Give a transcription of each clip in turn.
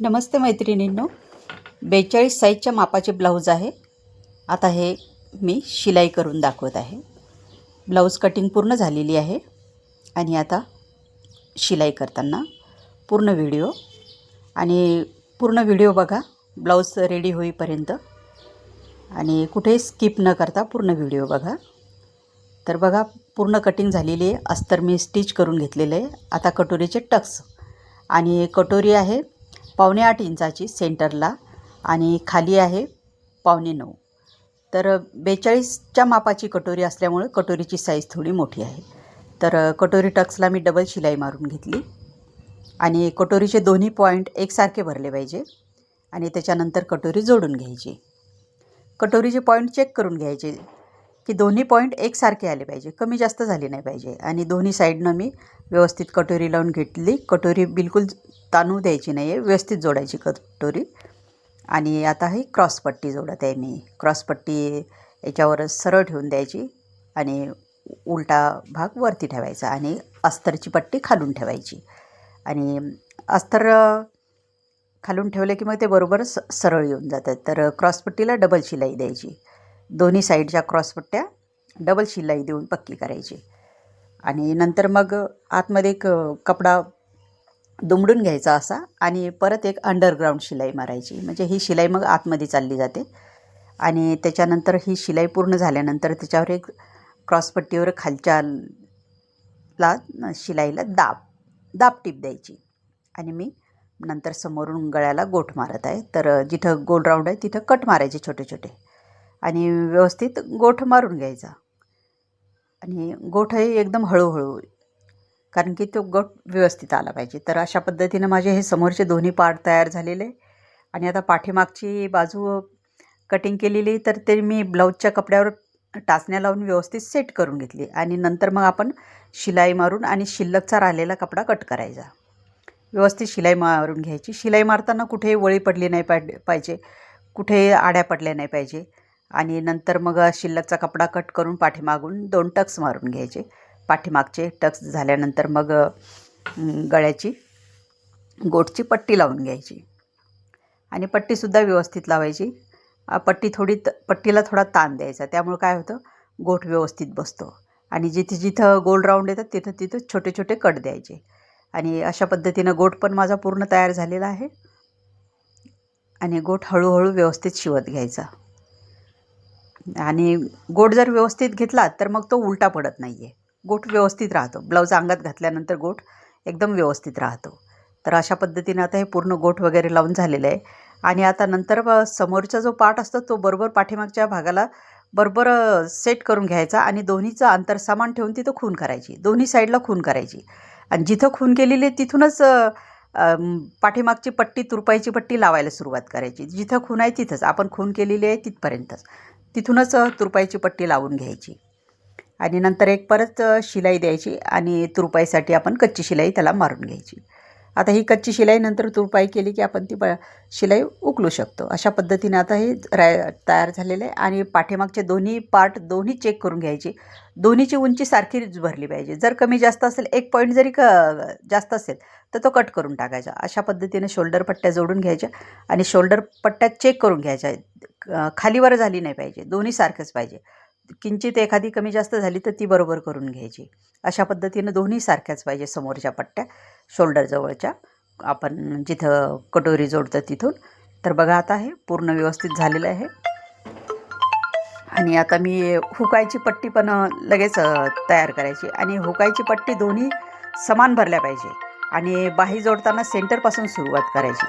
नमस्ते मैत्रिणींनो. बेचाळीस साईजच्या मापाचे ब्लाऊज आहे. आता हे मी शिलाई करून दाखवत आहे. ब्लाऊज कटिंग पूर्ण झालेली आहे. आणि आता शिलाई करताना पूर्ण व्हिडिओ. आणि पूर्ण व्हिडिओ बघा. ब्लाऊज रेडी होईपर्यंत. आणि कुठेही स्किप न करता पूर्ण व्हिडिओ बघा. तर बघा पूर्ण कटिंग झालेली आहे. अस्तर मी स्टिच करून घेतलेलं आहे. आता कटोरीचे टक्स. आणि कटोरी आहे पावणे आठ इंचाची सेंटरला आणि खाली आहे पावणे नऊ. तर बेचाळीसच्या मापाची कटोरी असल्यामुळं कटोरीची साईज थोडी मोठी आहे. तर कटोरी टक्सला मी डबल शिलाई मारून घेतली. आणि कटोरीचे दोन्ही पॉईंट एकसारखे भरले पाहिजे. आणि त्याच्यानंतर कटोरी जोडून घ्यायची. कटोरीचे पॉईंट चेक करून घ्यायचे की दोन्ही पॉईंट एकसारखे आले पाहिजे. कमी जास्त झाले नाही पाहिजे. आणि दोन्ही साईडनं मी व्यवस्थित कटोरी लावून घेतली. कटोरी बिलकुल ताणू द्यायची नाही आहे व्यवस्थित जोडायची कटोरी. आणि आता ही क्रॉसपट्टी जोडत आहे मी क्रॉसपट्टी याच्यावर सरळ ठेवून द्यायची आणि उलटा भाग वरती ठेवायचा आणि अस्तरची पट्टी खालून ठेवायची. आणि अस्तर खालून ठेवले की मग ते बरोबर स सरळ येऊन जातात. तर क्रॉसपट्टीला डबल शिलाई द्यायची. दोन्ही साईडच्या क्रॉसपट्ट्या डबल शिलाई देऊन पक्की करायची. आणि नंतर मग आतमध्ये एक कपडा दुमडून घ्यायचा असा आणि परत एक अंडरग्राऊंड शिलाई मारायची. म्हणजे ही शिलाई मग आतमध्ये चालली जाते. आणि त्याच्यानंतर ही शिलाई पूर्ण झाल्यानंतर त्याच्यावर एक क्रॉसपट्टीवर खालच्या ला शिलाईला दाब दाब टीप द्यायची. आणि मी नंतर समोरून गळ्याला गोठ मारत आहे. तर जिथं गोल राऊंड आहे तिथं कट मारायचे छोटे छोटे. आणि व्यवस्थित गोठ मारून घ्यायचा. आणि गोठ हे एकदम हळूहळू कारण की तो गट व्यवस्थित आला पाहिजे. तर अशा पद्धतीनं माझे हे समोरचे दोन्ही पार्ट तयार झालेले. आणि आता पाठीमागची बाजू कटिंग केलेली तर ते मी ब्लाऊजच्या कपड्यावर टाचण्या लावून व्यवस्थित सेट करून घेतली. आणि नंतर मग आपण शिलाई मारून आणि शिल्लकचा राहिलेला कपडा कट करायचा. व्यवस्थित शिलाई मारून घ्यायची. शिलाई मारताना कुठेही वळी पडली नाही पाड पाहिजे. कुठे आड्या पडल्या नाही पाहिजे. आणि नंतर मग शिल्लकचा कपडा कट करून पाठीमागून दोन टक्स मारून घ्यायचे. पाठीमागचे टक्स झाल्यानंतर मग गळ्याची गोटची पट्टी लावून घ्यायची. आणि पट्टीसुद्धा व्यवस्थित लावायची. पट्टी थोडी त पट्टीला थोडा ताण द्यायचा. त्यामुळं काय होतं? गोठ व्यवस्थित बसतो. आणि जिथे जिथं गोल राऊंड येतात तिथं तिथं छोटे छोटे कट द्यायचे. आणि अशा पद्धतीनं गोठ पण माझा पूर्ण तयार झालेला आहे. आणि गोठ हळूहळू व्यवस्थित शिवत घ्यायचा. आणि गोठ जर व्यवस्थित घेतला तर मग तो उलटा पडत नाही आहे गोठ व्यवस्थित राहतो. ब्लाऊज अंगात घातल्यानंतर गोठ एकदम व्यवस्थित राहतो. तर अशा पद्धतीने आता हे पूर्ण गोठ वगैरे लावून झालेलं आहे. आणि आता नंतर समोरचा जो पाठ असतो तो बरोबर पाठीमागच्या भागाला बरोबर सेट करून घ्यायचा आणि दोन्हीचं अंतर सामान ठेवून तिथं खून करायची. दोन्ही साईडला खून करायची. आणि जिथं खून केलेली आहे तिथूनच पाठीमागची पट्टी तुरपाईची पट्टी लावायला सुरुवात करायची. जिथं खून आहे तिथंच. आपण खून केलेली आहे तिथपर्यंतच. तिथूनच तुरपाईची पट्टी लावून घ्यायची. आणि नंतर एक परत शिलाई द्यायची आणि तुरपाईसाठी आपण कच्ची शिलाई त्याला मारून घ्यायची. आता ही कच्ची शिलाई नंतर तुरपाई केली की आपण ती प शिलाई उकलू शकतो. अशा पद्धतीने आता हे राय तयार झालेलं आहे आणि पाठीमागचे दोन्ही पार्ट दोन्ही चेक करून घ्यायची. दोन्हीची उंची सारखीच भरली पाहिजे. जर कमी जास्त असेल एक पॉईंट जरी क जास्त असेल तर तो कट करून टाकायचा. अशा पद्धतीने शोल्डर पट्ट्या जोडून घ्यायच्या आणि शोल्डर पट्ट्या चेक करून घ्यायच्या. खालीवर झाली नाही पाहिजे. दोन्ही सारखंच पाहिजे. किंचित एखादी कमी जास्त झाली तर ती बरोबर करून घ्यायची. अशा पद्धतीनं दोन्ही सारख्याच पाहिजे समोरच्या पट्ट्या शोल्डरजवळच्या आपण जिथं कटोरी जोडतं तिथून. तर बघा आता हे पूर्ण व्यवस्थित झालेलं आहे. आणि आता मी हुकायची पट्टी पण लगेच तयार करायची. आणि हुकायची पट्टी दोन्ही समान भरल्या पाहिजे. आणि बाही जोडताना सेंटरपासून सुरुवात करायची.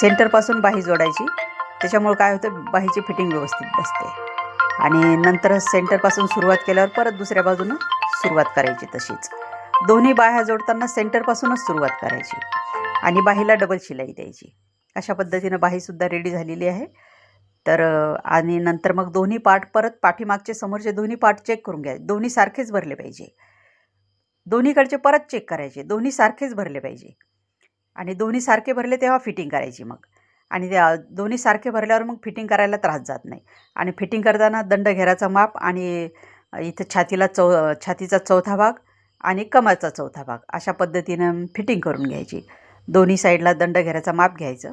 सेंटरपासून बाही जोडायची. त्याच्यामुळे काय होतं? बाहीची फिटिंग व्यवस्थित बसते. आणि नंतर सेंटरपासून सुरुवात केल्यावर परत दुसऱ्या बाजूनं सुरुवात करायची तशीच. दोन्ही बाह्या जोडताना सेंटरपासूनच सुरुवात करायची आणि बाहीला डबल शिलाई द्यायची. अशा पद्धतीनं बाहीसुद्धा रेडी झालेली आहे. तर आणि नंतर मग दोन्ही पार्ट परत पाठीमागचे समोरचे दोन्ही पार्ट चेक करून घ्यायचे दोन्ही सारखेच भरले पाहिजे. दोन्हीकडचे परत चेक करायचे. दोन्ही सारखेच भरले पाहिजे. आणि दोन्ही सारखे भरले तेव्हा फिटिंग करायची मग. आणि त्या दोन्ही सारखे भरल्यावर मग फिटिंग करायला त्रास जात नाही. आणि फिटिंग करताना दंड घेराचा माप आणि इथं छातीला चौ छातीचा चौथा भाग आणि कमरचा चौथा भाग अशा पद्धतीनं फिटिंग करून घ्यायची. दोन्ही साईडला दंड घेराचा माप घ्यायचं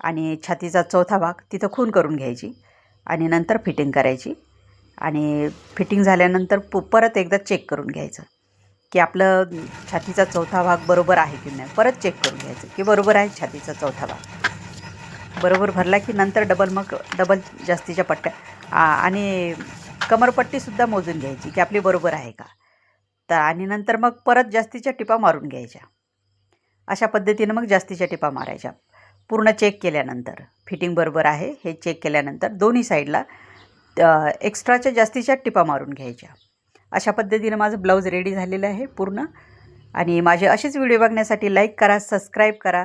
आणि छातीचा चौथा भाग तिथं खून करून घ्यायची आणि नंतर फिटिंग करायची. आणि फिटिंग झाल्यानंतर पु परत एकदा चेक करून घ्यायचं की आपलं छातीचा चौथा भाग बरोबर आहे की नाही. परत चेक करून घ्यायचं की बरोबर आहे छातीचा चौथा भाग. बरोबर भरला की नंतर डबल मग डबल जास्तीच्या पट्ट्या. आणि कमरपट्टीसुद्धा मोजून घ्यायची की आपली बरोबर आहे का? तर आणि नंतर मग परत जास्तीच्या टिपा मारून घ्यायच्या. अशा पद्धतीनं मग जास्तीच्या टिपा मारायच्या. पूर्ण चेक केल्यानंतर. फिटिंग बरोबर आहे हे चेक केल्यानंतर दोन्ही साईडला एक्स्ट्राच्या जास्तीच्या टिपा मारून घ्यायच्या. अशा पद्धतीनं माझं ब्लाऊज रेडी झालेलं आहे पूर्ण. आणि माझे असेच व्हिडिओ बघण्यासाठी लाईक करा सबस्क्राईब करा.